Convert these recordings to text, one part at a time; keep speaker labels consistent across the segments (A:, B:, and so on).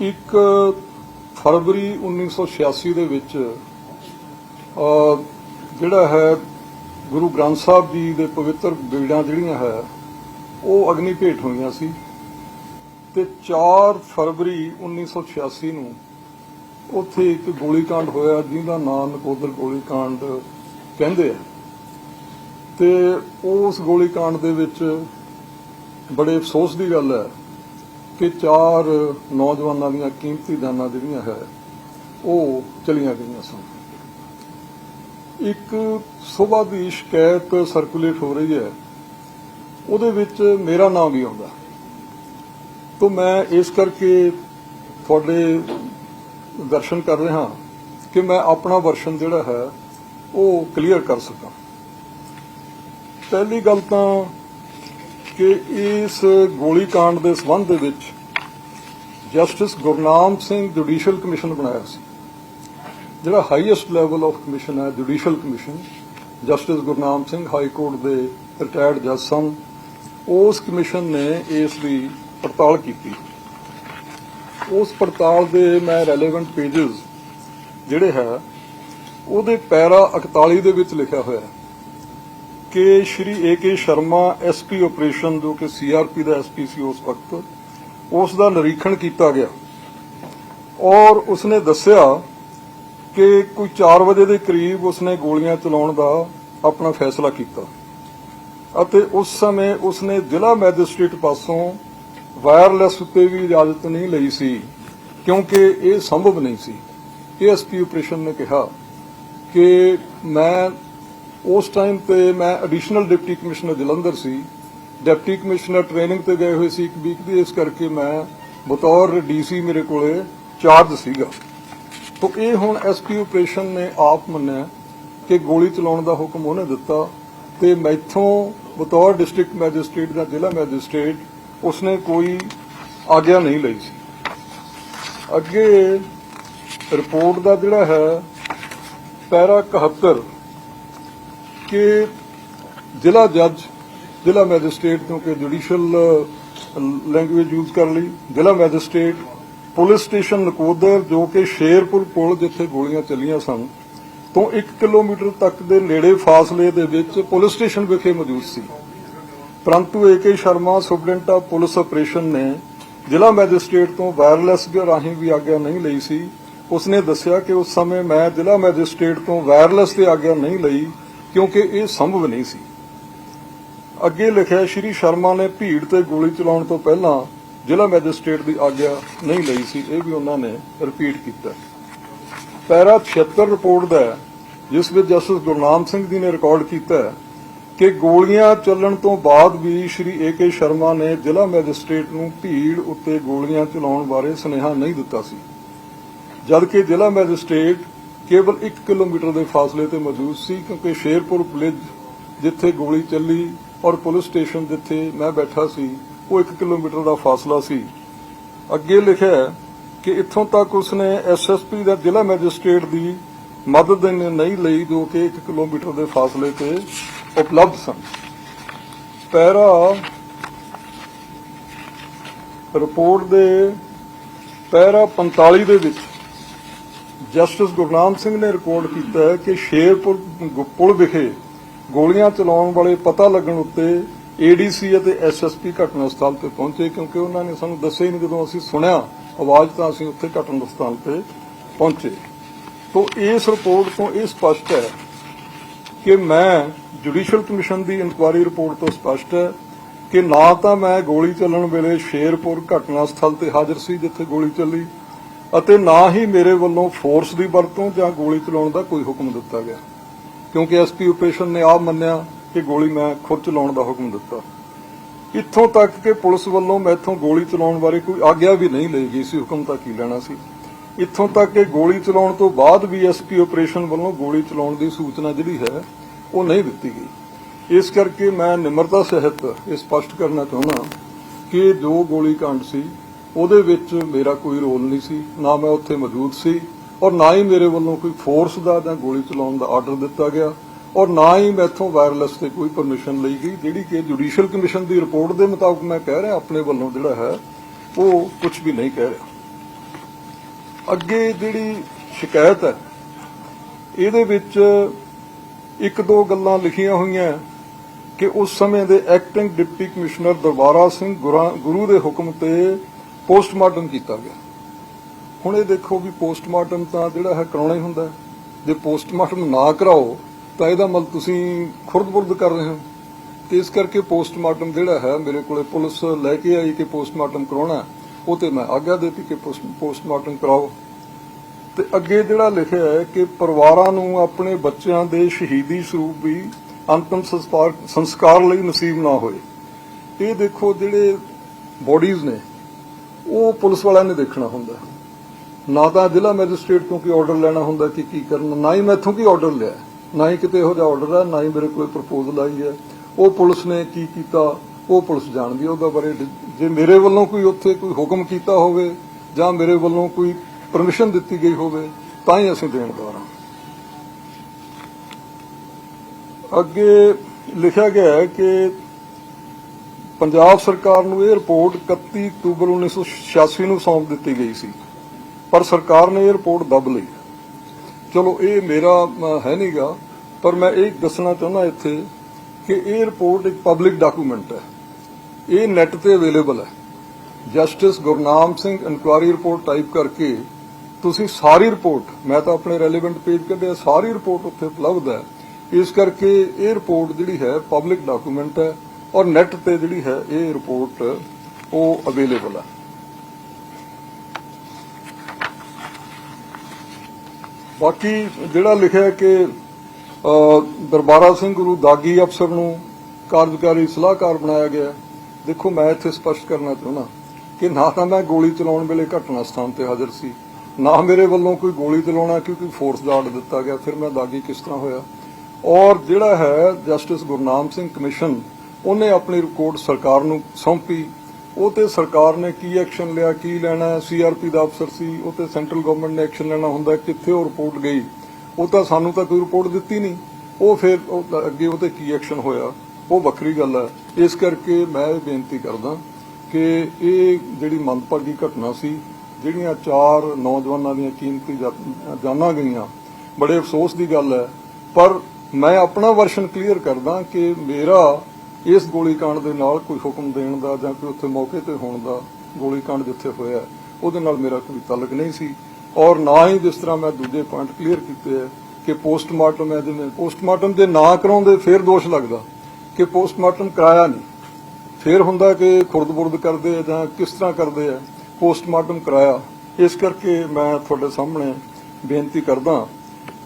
A: ਇੱਕ ਫਰਵਰੀ 1986 ਦੇ ਵਿੱਚ ਜਿਹੜਾ ਹੈ ਗੁਰੂ ਗ੍ਰੰਥ ਸਾਹਿਬ ਜੀ ਦੇ ਪਵਿੱਤਰ ਬੀੜਾਂ ਜਿਹੜੀਆਂ ਹੈ, ਉਹ ਅਗਨੀ ਭੇਟ ਹੋਈਆਂ ਸੀ ਤੇ 4 ਫਰਵਰੀ 1986 ਨੂੰ ਉੱਥੇ ਇੱਕ ਗੋਲੀकांड ਹੋਇਆ, ਜਿਹਦਾ ਨਾਮ ਨਕੋਦਰ ਗੋਲੀ ਕਾਂਡ ਕਹਿੰਦੇ ਆ। ਤੇ ਉਸ ਗੋਲੀकांड ਦੇ ਵਿੱਚ ਬੜੇ ਅਫਸੋਸ ਦੀ ਗੱਲ ਹੈ ਕਿ ਚਾਰ ਨੌਜਵਾਨਾਂ ਦੀਆਂ ਕੀਮਤੀ ਜਾਨਾਂ ਜਿਹੜੀਆਂ ਹੈ, ਉਹ ਚਲੀਆਂ ਗਈਆਂ ਸਨ। ਇੱਕ ਸਵੇਰ ਦੀ ਸ਼ਿਕਾਇਤ ਸਰਕੂਲੇਟ ਹੋ ਰਹੀ ਹੈ। ਉਹਦੇ ਵਿੱਚ ਮੇਰਾ ਨਾਮ ਵੀ ਆਉਂਦਾ। ਤੋਂ ਮੈਂ ਇਸ ਕਰਕੇ ਤੁਹਾਡੇ ਦਰਸ਼ਨ ਕਰ ਰਿਹਾ ਕਿ ਮੈਂ ਆਪਣਾ ਵਰਸ਼ਨ ਜਿਹੜਾ ਹੈ, ਉਹ ਕਲੀਅਰ ਕਰ ਸਕਾਂ। ਪਹਿਲੀ ਗੱਲ ਤਾਂ ਕਿ ਇਸ ਗੋਲੀ ਕਾਂਡ ਦੇ ਸਬੰਧ ਦੇ ਵਿੱਚ justice Gurnam Singh judicial commission ਬਣਾਇਆ ਸੀ। ਜਿਹੜਾ ਹਾਈਐਸਟ ਲੈਵਲ ਆਫ ਕਮਿਸ਼ਨ ਹੈ judicial commission justice Gurnam Singh high court ਦੇ ਰਿਟਾਇਰਡ ਜੱਜ ਸਨ। ਉਸ ਕਮਿਸ਼ਨ ਨੇ ਇਸ ਦੀ ਪੜਤਾਲ ਕੀਤੀ। ਉਸ ਪੜਤਾਲ ਦੇ ਮੈਂ ਰੈਲੇਵੈਂਟ ਪੇजेस ਜਿਹੜੇ ਹੈ, ਉਹਦੇ ਪੈਰਾ 41 ਦੇ ਵਿੱਚ ਲਿਖਿਆ ਹੋਇਆ ਹੈ। ਕਿ Shri A K Sharma SP operation ਜੋ ਕਿ ਸੀਆਰਪੀ ਦਾ ਐਸਪੀ ਸੀ ਉਸ ਵਕਤ, ਉਸ ਦਾ ਨਿਰੀਖਣ ਕੀਤਾ ਗਿਆ। ਔਰ ਉਸਨੇ ਦੱਸਿਆ ਕਿ ਕੋਈ 4 ਵਜੇ ਦੇ ਕਰੀਬ ਉਸਨੇ ਗੋਲੀਆਂ ਚਲਾਉਣ ਦਾ ਆਪਣਾ ਫੈਸਲਾ ਕੀਤਾ। ਅਤੇ ਉਸ ਸਮੇਂ ਉਸਨੇ ਜ਼ਿਲ੍ਹਾ ਮੈਜਿਸਟ੍ਰੇਟ ਪਾਸੋਂ ਵਾਇਰਲੈਸ ਉੱਤੇ ਵੀ ਇਜਾਜ਼ਤ ਨਹੀਂ ਲਈ ਸੀ, ਕਿਉਂਕਿ ਇਹ ਸੰਭਵ ਨਹੀਂ ਸੀ। ਏਐਸਪੀ ਆਪਰੇਸ਼ਨ ਨੇ ਕਿਹਾ ਕਿ ਮੈਂ ਉਸ ਟਾਈਮ ਤੇ ਮੈਂ ਐਡੀਸ਼ਨਲ ਡਿਪਟੀ ਕਮਿਸ਼ਨਰ ਜਲੰਧਰ ਸੀ। ਡਿਪਟੀ ਕਮਿਸ਼ਨਰ ਟ੍ਰੇਨਿੰਗ ਤੇ ਗਏ ਹੋਏ ਸੀ ਇੱਕ ਵੀਕ ਦੀ, ਇਸ ਕਰਕੇ ਮੈਂ ਬਤੌਰ ਡੀਸੀ ਮੇਰੇ ਕੋਲੇ ਚਾਰਜ ਸੀਗਾ। ਤੋ ਇਹ ਹੁਣ ਐਸਪੀ ਆਪਰੇਸ਼ਨ ਨੇ ਆਪ ਮੰਨਿਆ ਕਿ ਗੋਲੀ ਚਲਾਉਣ ਦਾ ਹੁਕਮ ਉਹਨੇ ਦਿੱਤਾ ਤੇ ਮੈਥੋਂ ਬਤੌਰ ਡਿਸਟ੍ਰਿਕਟ ਮੈਜਿਸਟ੍ਰੇਟ ਜਾਂ ਜ਼ਿਲ੍ਹਾ ਮੈਜਿਸਟ੍ਰੇਟ ਉਸਨੇ ਕੋਈ ਆਗਿਆ ਨਹੀਂ ਲਈ ਸੀ। ਅੱਗੇ ਰਿਪੋਰਟ ਦਾ ਜਿਹੜਾ ਹੈ, ਪੈਰਾ 71 ਕਿ ਜ਼ਿਲ੍ਹਾ ਜੱਜ, ਜ਼ਿਲ੍ਹਾ ਮੈਜਿਸਟ੍ਰੇਟ, ਕਿਉਂਕਿ ਜੁਡੀਸ਼ੀਅਲ ਲੈਂਗੁਏਜ ਯੂਜ਼ ਕਰ ਲਈ, ਜ਼ਿਲ੍ਹਾ ਮੈਜਿਸਟ੍ਰੇਟ, ਪੁਲਿਸ ਸਟੇਸ਼ਨ ਨਕੋਦਰ, ਜੋ ਕਿ ਸ਼ੇਰਪੁਰ ਪੁਲ ਜਿੱਥੇ ਗੋਲੀਆਂ ਚੱਲੀਆਂ ਸਨ, ਤੋਂ 1 ਕਿਲੋਮੀਟਰ ਤੱਕ ਦੇ ਨੇੜੇ ਫਾਸਲੇ ਦੇ ਵਿੱਚ ਪੁਲਿਸ ਸਟੇਸ਼ਨ ਵਿਖੇ ਮੌਜੂਦ ਸੀ। ਪਰੰਤੂ AK Sharma, superintendent of police operation ਨੇ ਜ਼ਿਲ੍ਹਾ ਮੈਜਿਸਟ੍ਰੇਟ ਤੋਂ ਵਾਇਰਲੈਸ ਰਾਹੀਂ ਵੀ ਆਗਿਆ ਨਹੀਂ ਲਈ ਸੀ। ਉਸਨੇ ਦੱਸਿਆ ਕਿ ਉਸ ਸਮੇਂ ਮੈਂ ਜ਼ਿਲ੍ਹਾ ਮੈਜਿਸਟ੍ਰੇਟ ਤੋਂ ਵਾਇਰਲੈਸ ਦੀ ਆਗਿਆ ਨਹੀਂ ਲਈ ਕਿਉਂਕਿ ਇਹ ਸੰਭਵ ਨਹੀਂ ਸੀ। ਅੱਗੇ ਲਿਖਿਆ, ਸ਼੍ਰੀ ਸ਼ਰਮਾ ਨੇ ਭੀੜ ਤੇ ਗੋਲੀ ਚਲਾਉਣ ਤੋਂ ਪਹਿਲਾਂ ਜ਼ਿਲ੍ਹਾ ਮੈਜਿਸਟ੍ਰੇਟ ਦੀ ਆਗਿਆ ਨਹੀਂ ਲਈ ਸੀ, ਇਹ ਵੀ ਉਹਨਾਂ ਨੇ ਰਿਪੀਟ ਕੀਤਾ। ਪੈਰਾ 76 ਰਿਪੋਰਟ ਦਾ ਜਿਸ ਵਿੱਚ ਜਸਟਿਸ ਗੁਰਨਾਮ ਸਿੰਘ ਜੀ ਨੇ ਰਿਕਾਰਡ ਕੀਤਾ ਕਿ ਗੋਲੀਆਂ ਚੱਲਣ ਤੋਂ ਬਾਅਦ ਵੀ ਸ਼੍ਰੀ ਏਕੇ ਸ਼ਰਮਾ ਨੇ ਜ਼ਿਲ੍ਹਾ ਮੈਜਿਸਟ੍ਰੇਟ ਨੂੰ ਭੀੜ ਉੱਤੇ ਗੋਲੀਆਂ ਚਲਾਉਣ ਬਾਰੇ ਸੁਨੇਹਾ ਨਹੀਂ ਦਿੱਤਾ ਸੀ। ਜਦਕਿ ਜ਼ਿਲ੍ਹਾ ਮੈਜਿਸਟ੍ਰੇਟ ਕੇਵਲ 1 ਕਿਲੋਮੀਟਰ ਦੇ ਫਾਸਲੇ ਤੇ ਮੌਜੂਦ ਸੀ, ਕਿਉਂਕਿ ਸ਼ੇਰਪੁਰ ਪੁਲਿਸ ਜਿੱਥੇ ਗੋਲੀ ਚੱਲੀ ਔਰ ਪੁਲਿਸ ਸਟੇਸ਼ਨ ਜਿੱਥੇ ਮੈਂ ਬੈਠਾ ਸੀ, ਉਹ 1 ਕਿਲੋਮੀਟਰ ਦਾ ਫਾਸਲਾ ਸੀ। ਅੱਗੇ ਲਿਖਿਆ ਕਿ ਇੱਥੋਂ ਤੱਕ ਉਸਨੇ ਐਸਐਸਪੀ ਦਾ ਜ਼ਿਲ੍ਹਾ ਮੈਜਿਸਟ੍ਰੇਟ ਦੀ ਮਦਦ ਨਹੀਂ ਲਈ, ਜੋ ਕਿ 1 ਕਿਲੋਮੀਟਰ ਦੇ ਫਾਸਲੇ ਤੇ ਉਪਲਬਧ ਸਨ। ਪੈਰਾ ਰਿਪੋਰਟ ਦੇ ਪੈਰਾ 45 ਦੇ ਵਿੱਚ ਜਸਟਿਸ ਗੁਰਨਾਮ ਸਿੰਘ ਨੇ ਰਿਪੋਰਟ ਕੀਤਾ ਕਿ ਸ਼ੇਰਪੁਰ ਪੁਲ ਵਿਖੇ ਗੋਲੀਆਂ ਚਲਾਉਣ ਵਾਲੇ ਪਤਾ ਲੱਗਣ ਉੱਤੇ ਏਡੀਸੀ ਅਤੇ ਐਸਐਸਪੀ ਘਟਨਾ ਸਥਲ ਤੇ ਪਹੁੰਚੇ ਕਿਉਂਕਿ ਉਹਨਾਂ ਨੇ ਸਾਨੂੰ ਦੱਸਿਆ ਹੀ ਨਹੀਂ ਜਦੋਂ ਅਸੀਂ ਸੁਣਿਆ, ਆਵਾਜ਼ ਤਾਂ ਅਸੀਂ ਉੱਥੇ ਘਟਨਾ ਸਥਲ ਤੇ ਪਹੁੰਚੇ। ਤੋਂ ਇਸ ਰਿਪੋਰਟ ਤੋਂ ਇਹ ਸਪਸ਼ਟ ਹੈ ਕਿ ਮੈਂ ਜੁਡੀਸ਼ੀਅਲ ਕਮਿਸ਼ਨ ਦੀ ਇਨਕੁਆਇਰੀ ਰਿਪੋਰਟ ਤੋਂ ਸਪਸ਼ਟ ਹੈ ਕਿ ਨਾ ਤਾਂ ਮੈਂ ਗੋਲੀ ਚੱਲਣ ਵੇਲੇ ਸ਼ੇਰਪੁਰ ਘਟਨਾ ਸਥਲ ਤੇ ਹਾਜ਼ਰ ਸੀ ਜਿੱਥੇ ਗੋਲੀ ਚੱਲੀ ਅਤੇ ਨਾ ਹੀ ਮੇਰੇ ਵੱਲੋਂ ਫੋਰਸ ਦੀ ਵਰਤੋਂ ਜਾਂ ਗੋਲੀ ਚਲਾਉਣ ਦਾ ਕੋਈ ਹੁਕਮ ਦਿੱਤਾ ਗਿਆ। ਕਿਉਂਕਿ ਐਸਪੀ ਆਪਰੇਸ਼ਨ ਨੇ ਆਪ ਮੰਨਿਆ ਕਿ ਗੋਲੀ ਮੈਂ ਖੁਦ ਚਲਾਉਣ ਦਾ ਹੁਕਮ ਦਿੱਤਾ। ਇੱਥੋਂ ਤੱਕ ਕਿ ਪੁਲਿਸ ਵੱਲੋਂ ਮੈਥੋਂ ਗੋਲੀ ਚਲਾਉਣ ਬਾਰੇ ਕੋਈ ਆਗਿਆ ਵੀ ਨਹੀਂ ਲਈ ਗਈ ਸੀ। ਹੁਕਮ ਤਾਂ ਕੀ ਲੈਣਾ ਸੀ? ਇੱਥੋਂ ਤੱਕ ਕਿ ਗੋਲੀ ਚਲਾਉਣ ਤੋਂ ਬਾਅਦ ਵੀ ਐਸਪੀ ਆਪਰੇਸ਼ਨ ਵੱਲੋਂ ਗੋਲੀ ਚਲਾਉਣ ਦੀ ਸੂਚਨਾ ਜਿਹੜੀ ਹੈ, ਉਹ ਨਹੀਂ ਦਿੱਤੀ ਗਈ। ਇਸ ਕਰਕੇ ਮੈਂ ਨਿਮਰਤਾ ਸਹਿਤ ਇਹ ਸਪਸ਼ਟ ਕਰਨਾ ਚਾਹੁੰਦਾ ਕਿ ਜੋ ਗੋਲੀ ਕਾਂਡ ਸੀ ਉਹਦੇ ਵਿੱਚ ਮੇਰਾ ਕੋਈ ਰੋਲ ਨਹੀਂ ਸੀ, ਨਾ ਮੈਂ ਉੱਥੇ ਮੌਜੂਦ ਸੀ ਔਰ ਨਾ ਹੀ ਮੇਰੇ ਵੱਲੋਂ ਕੋਈ ਫੋਰਸ ਦਾ ਜਾਂ ਗੋਲੀ ਚਲਾਉਣ ਦਾ ਆਰਡਰ ਦਿੱਤਾ ਗਿਆ ਔਰ ਨਾ ਹੀ ਮੈਥੋਂ ਵਾਇਰਲੈਸ ਤੇ ਕੋਈ ਪਰਮਿਸ਼ਨ ਲਈ ਗਈ, ਜਿਹੜੀ ਕਿ ਜੁਡੀਸ਼ੀਅਲ ਕਮਿਸ਼ਨ ਦੀ ਰਿਪੋਰਟ ਦੇ ਮੁਤਾਬਕ ਮੈਂ ਕਹਿ ਰਿਹਾ, ਆਪਣੇ ਵੱਲੋਂ ਜਿਹੜਾ ਹੈ, ਉਹ ਕੁਝ ਵੀ ਨਹੀਂ ਕਹਿ ਰਿਹਾ। ਅੱਗੇ ਜਿਹੜੀ ਸ਼ਿਕਾਇਤ ਹੈ, ਇਹਦੇ ਵਿੱਚ ਇੱਕ ਦੋ ਗੱਲਾਂ ਲਿਖੀਆਂ ਹੋਈਆਂ ਕਿ ਉਸ ਸਮੇਂ ਦੇ acting deputy commissioner Darbara Singh Guru ਦੇ ਹੁਕਮ ਤੇ ਪੋਸਟਮਾਰਟਮ ਕੀਤਾ ਗਿਆ। ਹੁਣ ਇਹ ਦੇਖੋ ਵੀ ਪੋਸਟਮਾਰਟਮ ਤਾਂ ਜਿਹੜਾ ਹੈ ਕਰਾਉਣਾ ਹੀ ਹੁੰਦਾ ਜੇ ਪੋਸਟਮਾਰਟਮ ਨਾ ਕਰਾਓ ਤਾਂ ਇਹਦਾ ਮਤਲਬ ਤੁਸੀਂ ਖੁਰਦ-ਬੁਰਦ ਕਰ ਰਹੇ ਹੋ। ਤੇ ਇਸ ਕਰਕੇ ਪੋਸਟਮਾਰਟਮ ਜਿਹੜਾ ਹੈ ਮੇਰੇ ਕੋਲੇ ਪੁਲਿਸ ਲੈ ਕੇ ਆਈ ਕਿ ਪੋਸਟਮਾਰਟਮ ਕਰਾਉਣਾ ਉਹ ਤੇ ਮੈਂ ਆਗਿਆ ਦਿੱਤੀ ਕਿ ਪੋਸਟਮਾਰਟਮ ਕਰਾਓ। ਤੇ ਅੱਗੇ ਜਿਹੜਾ ਲਿਖਿਆ ਹੈ ਕਿ ਪਰਿਵਾਰਾਂ ਨੂੰ ਆਪਣੇ ਬੱਚਿਆਂ ਦੇ ਸ਼ਹੀਦੀ ਸਰੂਪ ਵੀ ਅੰਤਮ ਸੰਸਕਾਰ ਲਈ ਨਸੀਬ ਨਾ ਹੋਏ। ਇਹ ਦੇਖੋ ਜਿਹੜੇ ਬੋਡੀਜ਼ ਨੇ ਉਹ ਪੁਲਿਸ ਵਾਲਿਆਂ ਨੇ ਦੇਖਣਾ ਹੁੰਦਾ। ਨਾ ਤਾਂ ਜ਼ਿਲ੍ਹਾ ਮੈਜਿਸਟ੍ਰੇਟ ਤੋਂ ਕੋਈ ਆਰਡਰ ਲੈਣਾ ਹੁੰਦਾ ਕਿ ਕੀ ਕਰਨਾ, ਨਾ ਹੀ ਮੈਥੋਂ ਕੀ ਆਰਡਰ ਲਿਆ। ਨਾ ਹੀ ਕਿਤੇ ਇਹੋ ਜਿਹਾ ਆਰਡਰ ਹੈ ਨਾ ਹੀ ਮੇਰੇ ਕੋਈ ਪ੍ਰਪੋਜ਼ਲ ਆਈ ਹੈ। ਉਹ ਪੁਲਿਸ ਨੇ ਕੀ ਕੀਤਾ, ਉਹ ਪੁਲਿਸ ਜਾਣਦੀ ਹੈ ਉਹਦਾ ਬਾਰੇ। ਜੇ ਮੇਰੇ ਵੱਲੋਂ ਕੋਈ ਉੱਥੇ ਕੋਈ ਹੁਕਮ ਕੀਤਾ ਹੋਵੇ ਜਾਂ ਮੇਰੇ ਵੱਲੋਂ ਕੋਈ ਪਰਮਿਸ਼ਨ ਦਿੱਤੀ ਗਈ ਹੋਵੇ, ਤਾਂ ਹੀ ਅਸੀਂ ਦੇਣਦਾਰ ਹਾਂ। ਅੱਗੇ ਲਿਖਿਆ ਗਿਆ ਹੈ ਕਿ ਪੰਜਾਬ ਸਰਕਾਰ ਨੂੰ ਇਹ ਰਿਪੋਰਟ 31 ਅਕਤੂਬਰ 1986 ਨੂੰ ਸੌਂਪ ਦਿੱਤੀ ਗਈ ਸੀ ਪਰ ਸਰਕਾਰ ਨੇ ਇਹ ਰਿਪੋਰਟ ਦੱਬ ਲਈ। ਚਲੋ ਇਹ ਮੇਰਾ ਅ, ਹੈ ਨਹੀਂਗਾ ਪਰ ਮੈਂ ਇਹ ਦੱਸਣਾ ਚਾਹੁੰਦਾ ਇੱਥੇ ਕਿ ਇਹ ਰਿਪੋਰਟ ਇੱਕ ਪਬਲਿਕ ਡਾਕੂਮੈਂਟ ਹੈ। ਇਹ ਨੈਟ ਤੇ ਅਵੇਲੇਬਲ ਹੈ। Justice Gurnam Singh inquiry report type ਕਰਕੇ ਤੁਸੀਂ ਸਾਰੀ ਰਿਪੋਰਟ ਮੈਂ ਤਾਂ ਆਪਣੇ ਰੈਲੇਵੈਂਟ ਪੇਜ ਕੱਢਿਆ ਸਾਰੀ ਰਿਪੋਰਟ ਉੱਥੇ ਉਪਲਬਧ ਹੈ। ਇਸ ਕਰਕੇ ਇਹ ਰਿਪੋਰਟ ਜਿਹੜੀ ਹੈ ਪਬਲਿਕ ਡਾਕੂਮੈਂਟ ਹੈ। ਔਰ ਨੈਟ ਤੇ ਜਿਹੜੀ ਹੈ ਇਹ ਰਿਪੋਰਟ ਉਹ ਅਵੇਲੇਬਲ ਹੈ ਬਾਕੀ ਜਿਹੜਾ ਲਿਖਿਆ ਕਿ ਦਰਬਾਰਾ ਸਿੰਘ ਗੁਰੂ ਦਾਗੀ ਅਫਸਰ ਨੂੰ ਕਾਰਜਕਾਰੀ ਸਲਾਹਕਾਰ ਬਣਾਇਆ ਗਿਆ ਦੇਖੋ, ਮੈਂ ਇੱਥੇ ਸਪਸ਼ਟ ਕਰਨਾ ਚਾਹੁੰਦਾ ਕਿ ਨਾ ਤਾਂ ਮੈਂ ਗੋਲੀ ਚਲਾਉਣ ਵੇਲੇ ਘਟਨਾ ਸਥਾਨ ਤੇ ਹਾਜ਼ਰ ਸੀ, ਨਾ ਮੇਰੇ ਵੱਲੋਂ ਕੋਈ ਗੋਲੀ ਚਲਾਉਣਾ ਕਿਉਂਕਿ ਫੋਰਸ ਦਾ ਆਰਡਰ ਦਿੱਤਾ ਗਿਆ, ਫਿਰ ਮੈਂ ਦਾਗੀ ਕਿਸ ਤਰ੍ਹਾਂ ਹੋਇਆ? ਔਰ ਜਿਹੜਾ ਹੈ ਜਸਟਿਸ ਗੁਰਨਾਮ ਸਿੰਘ ਕਮਿਸ਼ਨ ਉਹਨੇ ਆਪਣੀ ਰਿਪੋਰਟ ਸਰਕਾਰ ਨੂੰ ਸੌਂਪੀ। ਉਹ ਤੇ ਸਰਕਾਰ ਨੇ ਕੀ ਐਕਸ਼ਨ ਲਿਆ, ਕੀ ਲੈਣਾ ਸੀਆਰਪੀ ਦਾ ਅਫਸਰ ਸੀ, ਉਹ ਤੇ ਸੈਂਟਰਲ ਗਵਰਨਮੈਂਟ ਨੇ ਐਕਸ਼ਨ ਲੈਣਾ ਹੁੰਦਾ, ਕਿੱਥੇ ਉਹ ਰਿਪੋਰਟ ਗਈ? ਉਹ ਤਾਂ ਸਾਨੂੰ ਤਾਂ ਕੋਈ ਰਿਪੋਰਟ ਦਿੱਤੀ ਨਹੀਂ। ਉਹ ਫਿਰ ਅੱਗੇ ਉਹ ਤੇ ਕੀ ਐਕਸ਼ਨ ਹੋਇਆ? ਉਹ ਵੱਖਰੀ ਗੱਲ ਹੈ। ਇਸ ਕਰਕੇ ਮੈਂ ਇਹ ਬੇਨਤੀ ਕਰਦਾ ਕਿ ਇਹ ਜਿਹੜੀ ਮੰਦਭਾਗੀ ਘਟਨਾ ਸੀ, ਜਿਹੜੀਆਂ ਚਾਰ ਨੌਜਵਾਨਾਂ ਦੀਆਂ ਕੀਮਤੀ ਜਾਨਾਂ ਗਈਆਂ, ਬੜੇ ਅਫਸੋਸ ਦੀ ਗੱਲ ਹੈ। ਪਰ ਮੈਂ ਆਪਣਾ ਵਰਸ਼ਨ ਕਲੀਅਰ ਕਰਦਾ ਕਿ ਮੇਰਾ ਇਸ ਗੋਲੀकांड ਦੇ ਨਾਲ ਕੋਈ ਹੁਕਮ ਦੇਣ ਦਾ ਜਾਂ ਕੋਈ ਉੱਥੇ ਮੌਕੇ ਤੇ ਹੋਣ ਦਾ ਗੋਲੀकांड ਜਿੱਥੇ ਹੋਇਆ, ਉਹਦੇ ਨਾਲ ਮੇਰਾ ਕੋਈ ਤਲਕ ਨਹੀਂ ਸੀ। ਔਰ ਨਾ ਹੀ ਜਿਸ ਤਰ੍ਹਾਂ ਮੈਂ ਦੂਜੇ ਪੁਆਇੰਟ ਕਲੀਅਰ ਕੀਤੇ ਹੈ ਕਿ ਪੋਸਟਮਾਰਟਮ ਹੈ ਜਿਵੇਂ ਪੋਸਟਮਾਰਟਮ ਦੇ ਨਾ ਕਰਾਉਂਦੇ ਫੇਰ ਦੋਸ਼ ਲੱਗਦਾ ਕਿ ਪੋਸਟਮਾਰਟਮ ਕਰਾਇਆ ਨਹੀਂ। ਫੇਰ ਹੁੰਦਾ ਕਿ ਖੁਰਦ-ਬੁਰਦ ਕਰਦੇ ਆ ਜਾਂ ਕਿਸ ਤਰ੍ਹਾਂ ਕਰਦੇ ਆ ਪੋਸਟਮਾਰਟਮ ਕਰਾਇਆ। ਇਸ ਕਰਕੇ ਮੈਂ ਤੁਹਾਡੇ ਸਾਹਮਣੇ ਬੇਨਤੀ ਕਰਦਾ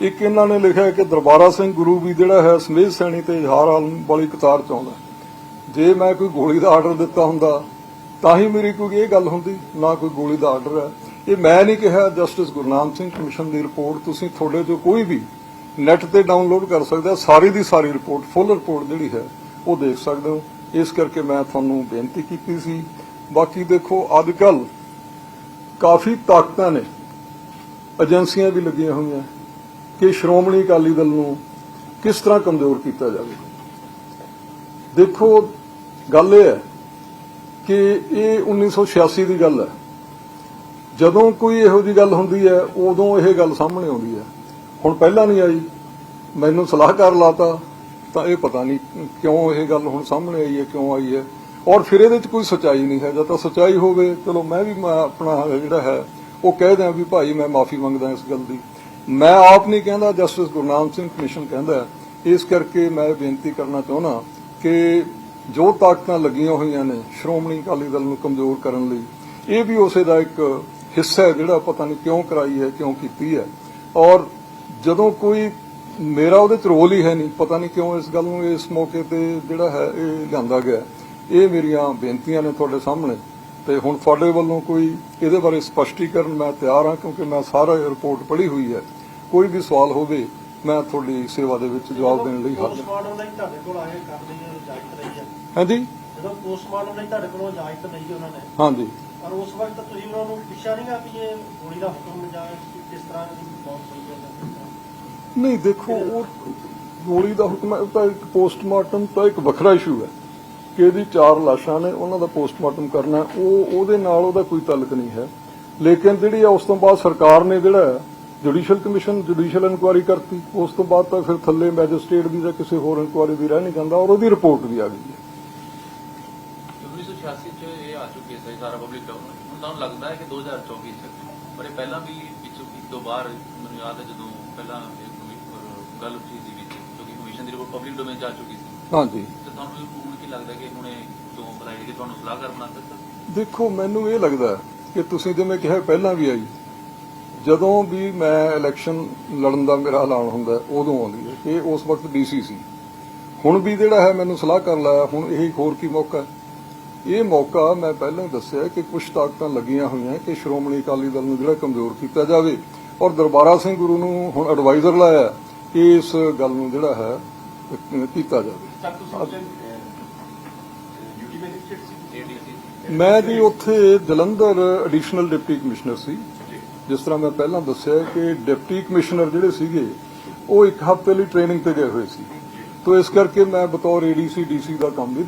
A: ਇੱਕ ਇਹਨਾਂ ਨੇ ਲਿਖਿਆ ਕਿ ਦਰਬਾਰਾ ਸਿੰਘ ਗੁਰੂ ਵੀ ਜਿਹੜਾ ਹੈ ਸਮੇਧ ਸੈਣੀ ਤੇ ਹਾਰ ਆਲਮ ਵਾਲੀ ਕਤਾਰ ਚ ਆਉਂਦਾ ਜੇ ਮੈਂ ਕੋਈ ਗੋਲੀ ਦਾ ਆਰਡਰ ਦਿੱਤਾ ਹੁੰਦਾ, ਤਾਂ ਹੀ ਮੇਰੀ ਕੋਈ ਇਹ ਗੱਲ ਹੁੰਦੀ, ਨਾ ਕੋਈ ਗੋਲੀ ਦਾ ਆਰਡਰ ਹੈ। ਇਹ ਮੈਂ ਨਹੀਂ ਕਿਹਾ, ਜਸਟਿਸ ਗੁਰਨਾਮ ਸਿੰਘ ਕਮਿਸ਼ਨ ਦੀ ਰਿਪੋਰਟ ਤੁਸੀਂ ਤੁਹਾਡੇ ਚੋਂ ਕੋਈ ਵੀ ਨੈਟ ਤੇ ਡਾਊਨਲੋਡ ਕਰ ਸਕਦਾ ਸਾਰੀ ਦੀ ਸਾਰੀ ਰਿਪੋਰਟ, ਫੁੱਲ ਰਿਪੋਰਟ ਜਿਹੜੀ ਹੈ, ਉਹ ਦੇਖ ਸਕਦੇ ਹੋ। ਇਸ ਕਰਕੇ ਮੈਂ ਤੁਹਾਨੂੰ ਬੇਨਤੀ ਕੀਤੀ ਸੀ। ਬਾਕੀ ਦੇਖੋ ਅੱਜ ਕੱਲ ਕਾਫੀ ਤਾਕਤਾਂ ਨੇ। ਏਜੰਸੀਆਂ ਵੀ ਲੱਗੀਆਂ ਹੋਈਆਂ। ਕਿ ਸ਼੍ਰੋਮਣੀ ਅਕਾਲੀ ਦਲ ਨੂੰ ਕਿਸ ਤਰ੍ਹਾਂ ਕਮਜ਼ੋਰ ਕੀਤਾ ਜਾਵੇ। ਦੇਖੋ ਗੱਲ ਇਹ ਹੈ ਕਿ ਇਹ 1986 ਦੀ ਗੱਲ ਹੈ। ਜਦੋਂ ਕੋਈ ਇਹੋ ਜੀ ਗੱਲ ਹੁੰਦੀ ਹੈ, ਉਦੋਂ ਇਹ ਗੱਲ ਸਾਹਮਣੇ ਆਉਂਦੀ ਹੈ। ਹੁਣ ਪਹਿਲਾਂ ਨਹੀਂ ਆਈ। ਮੈਨੂੰ ਸਲਾਹਕਾਰ ਲਾਤਾ, ਤਾਂ ਇਹ ਪਤਾ ਨਹੀਂ ਕਿਉਂ ਇਹ ਗੱਲ ਹੁਣ ਸਾਹਮਣੇ ਆਈ ਹੈ, ਕਿਉਂ ਆਈ ਹੈ। ਔਰ ਫਿਰ ਇਹਦੇ ਵਿੱਚ ਕੋਈ ਸਚਾਈ ਨਹੀਂ ਹੈ। ਜਦ ਤੱਕ ਸਚਾਈ ਹੋਵੇ, ਚਲੋ ਮੈਂ ਵੀ ਆਪਣਾ ਜਿਹੜਾ ਹੈ, ਉਹ ਕਹਿ ਦਿਆਂ ਵੀ ਭਾਈ ਮੈਂ ਮਾਫੀ ਮੰਗਦਾ ਇਸ ਗੱਲ ਦੀ। ਮੈਂ ਆਪ ਨਹੀਂ ਕਹਿੰਦਾ, ਜਸਟਿਸ ਗੁਰਨਾਮ ਸਿੰਘ ਕਮਿਸ਼ਨ ਕਹਿੰਦਾ ਇਸ ਕਰਕੇ ਮੈਂ ਬੇਨਤੀ ਕਰਨਾ ਚਾਹੁੰਦਾ ਕਿ ਜੋ ਤਾਕਤਾਂ ਲੱਗੀਆਂ ਹੋਈਆਂ ਨੇ ਸ਼੍ਰੋਮਣੀ ਅਕਾਲੀ ਦਲ ਨੂੰ ਕਮਜ਼ੋਰ ਕਰਨ ਲਈ, ਇਹ ਵੀ ਉਸੇ ਦਾ ਇੱਕ ਹਿੱਸਾ ਹੈ ਜਿਹੜਾ ਪਤਾ ਨਹੀਂ ਕਿਉਂ ਕਰਾਈ ਹੈ, ਕਿਉਂ ਕੀਤੀ ਹੈ। ਔਰ ਜਦੋਂ ਕੋਈ ਮੇਰਾ ਉਹਦੇ ਚ ਰੋਲ ਹੀ ਹੈ ਨਹੀਂ, ਪਤਾ ਨਹੀਂ ਕਿਉਂ ਇਸ ਗੱਲ ਨੂੰ ਇਸ ਮੌਕੇ ਤੇ ਜਿਹੜਾ ਹੈ ਇਹ ਲਿਆਂਦਾ ਗਿਆ। ਇਹ ਮੇਰੀਆਂ ਬੇਨਤੀਆਂ ਨੇ ਤੁਹਾਡੇ ਸਾਹਮਣੇ। ਤੇ ਹੁਣ ਤੁਹਾਡੇ ਵੱਲੋਂ ਕੋਈ ਇਹਦੇ ਬਾਰੇ ਸਪਸ਼ਟੀਕਰਨ ਮੈਂ ਤਿਆਰ ਹਾਂ, ਕਿਉਂਕਿ ਮੈਂ ਸਾਰਾ ਰਿਪੋਰਟ ਪੜ੍ਹੀ ਹੋਈ ਹੈ। ਕੋਈ ਵੀ ਸਵਾਲ ਹੋਵੇ ਮੈਂ ਤੁਹਾਡੀ ਸੇਵਾ ਦੇ ਵਿੱਚ ਜਵਾਬ ਦੇਣ ਲਈ ਹਾਜ਼ਰ
B: ਪੋਸਟਮਾਰਟਮ ਲਈ ਤੁਹਾਡੇ ਕੋਲ ਆਏ ਕਰਨ ਦੀ ਇਜਾਜ਼ਤ ਲਈ ਹੈ
A: ਹਾਂਜੀ।
B: ਜਦੋਂ ਪੋਸਟਮਾਰਟਮ ਲਈ ਤੁਹਾਡੇ ਕੋਲੋਂ ਇਜਾਜ਼ਤ ਲਈ ਉਹਨਾਂ ਨੇ?
A: ਹਾਂਜੀ।
B: ਪਰ ਉਸ ਵਕਤ ਤੁਸੀਂ ਉਹਨਾਂ ਨੂੰ ਪੁੱਛਿਆ ਨਹੀਂਗਾ ਵੀ ਇਹ ਗੋਲੀ ਦਾ ਹੁਕਮ ਜਾਂ ਕਿਸ ਤਰ੍ਹਾਂ ਦੀ ਮੌਤ ਹੋਈ ਹੈ ਜਾਂ ਕਿਸ ਤਰ੍ਹਾਂ?
A: ਨਹੀਂ ਦੇਖੋ ਉਹ ਗੋਲੀ ਦਾ ਹੁਕਮ ਤਾਂ ਇੱਕ ਪੋਸਟਮਾਰਟਮ ਤਾਂ ਇੱਕ ਵੱਖਰਾ ਇਸ਼ੂ ਹੈ। ਕਿ ਇਹਦੀ ਚਾਰ ਲਾਸ਼ਾਂ ਨੇ ਉਹਨਾਂ ਦਾ ਪੋਸਟਮਾਰਟਮ ਕਰਨਾ ਉਹ ਉਹਦੇ ਨਾਲ ਉਹਦਾ ਕੋਈ ਤਾਲੁਕ ਨਹੀਂ ਹੈ। ਲੇਕਿਨ ਜਿਹੜੀ ਆ ਉਸ ਤੋਂ ਬਾਅਦ ਸਰਕਾਰ ਨੇ ਜਿਹੜਾ ਜੁਡੀਸ਼ੀਅਲ ਕਮਿਸ਼ਨ ਜੁਡੀਸ਼ੀਅਲ ਇਨਕੁਆਇਰੀ ਕਰਤੀ। ਉਸ ਤੋਂ ਬਾਅਦ ਤਾਂ ਫਿਰ ਥੱਲੇ ਮੈਜਿਸਟ੍ਰੇਟ ਦੀ ਜਾਂ ਕਿਸੇ ਹੋਰ ਇਨਕੁਆਇਰੀ ਦੀ ਰਹਿ ਨਹੀਂ ਜਾਂਦਾ ਔਰ ਉਹਦੀ ਰਿਪੋਰਟ ਵੀ ਆ ਗਈ ਹੈ।
C: 1986 ਚ ਇਹ ਆ ਚੁੱਕੇ ਸੀ ਸਾਰਾ ਪਬਲਿਕ ਡਾਕੂਮੈਂਟ ਹੁਣ ਲੱਗਦਾ ਹੈ ਕਿ 2024 ਚ ਪਰ ਇਹ ਪਹਿਲਾਂ ਵੀ ਵਿੱਚੋਂ ਇੱਕ ਦੋ ਵਾਰ ਮੈਨੂੰ ਯਾਦ ਹੈ ਜਦੋਂ ਪਹਿਲਾਂ ਗੱਲ ਉੱਠੀ ਸੀ ਵਿੱਚ ਕਿਉਂਕਿ ਕਮਿਸ਼ਨ ਦੀ ਰਿਪੋਰਟ ਪਬਲਿਕ ਡੋਮੇਨ ਚ ਆ ਚੁੱਕੀ ਸੀ।
A: ਹਾਂਜੀ।
C: ਤੇ ਤੁਹਾਨੂੰ ਹੁਣ ਕੀ ਲੱਗਦਾ ਕਿ ਹੁਣ ਇਹ ਕਿਉਂ ਬੁਲਾਈ ਕਿ ਤੁਹਾਨੂੰ ਸਲਾਹਕਾਰ ਬਣਾ ਦਿੱਤਾ
A: ਦੇਖੋ ਮੈਨੂੰ ਇਹ ਲੱਗਦਾ ਹੈ ਕਿ ਤੁਸੀਂ ਜਿਵੇਂ ਕਿਹਾ ਪਹਿਲਾਂ ਵੀ ਆਈ। ਜਦੋਂ ਵੀ ਮੈਂ ਇਲੈਕਸ਼ਨ ਲੜਨ ਦਾ ਮੇਰਾ ਐਲਾਨ ਹੁੰਦਾ ਉਦੋਂ ਆਉਂਦੀ ਹੈ। ਇਹ ਉਸ ਵਕਤ ਡੀਸੀ ਸੀ। ਹੁਣ ਵੀ ਜਿਹੜਾ ਹੈ ਮੈਨੂੰ ਸਲਾਹ ਕਰ ਲਾਇਆ ਹੁਣ ਇਹ ਹੋਰ ਕੀ ਮੌਕਾ ਇਹ ਮੌਕਾ ਮੈਂ ਪਹਿਲਾਂ ਹੀ ਦੱਸਿਆ ਕਿ ਕੁਝ ਤਾਕਤਾਂ ਲੱਗੀਆਂ ਹੋਈਆਂ ਕਿ ਸ਼੍ਰੋਮਣੀ ਅਕਾਲੀ ਦਲ ਨੂੰ ਜਿਹੜਾ ਕਮਜ਼ੋਰ ਕੀਤਾ ਜਾਵੇ। ਔਰ ਦਰਬਾਰਾ ਸਿੰਘ ਗੁਰੂ ਨੂੰ ਹੁਣ ਐਡਵਾਈਜ਼ਰ ਲਾਇਆ ਕਿ ਇਸ ਗੱਲ ਨੂੰ ਜਿਹੜਾ ਹੈ ਕੀਤਾ ਜਾਵੇ। ਮੈਂ ਜੀ ਉੱਥੇ ਜਲੰਧਰ ਐਡੀਸ਼ਨਲ ਡਿਪਟੀ ਕਮਿਸ਼ਨਰ ਸੀ। ਜਿਸ ਤਰ੍ਹਾਂ ਮੈਂ ਪਹਿਲਾਂ ਦੱਸਿਆ ਕਿ ਡਿਪਟੀ ਕਮਿਸ਼ਨਰ ਜਿਹੜੇ ਸੀਗੇ, ਉਹ ਇੱਕ ਹਫ਼ਤੇ ਲਈ ਟ੍ਰੇਨਿੰਗ ਤੇ ਗਏ ਹੋਏ ਸੀ। ਤੋ ਇਸ ਕਰਕੇ ਮੈਂ ਬਤੌਰ ਏਡੀਸੀ ਡੀਸੀ ਦਾ ਕੰਮ ਵੀ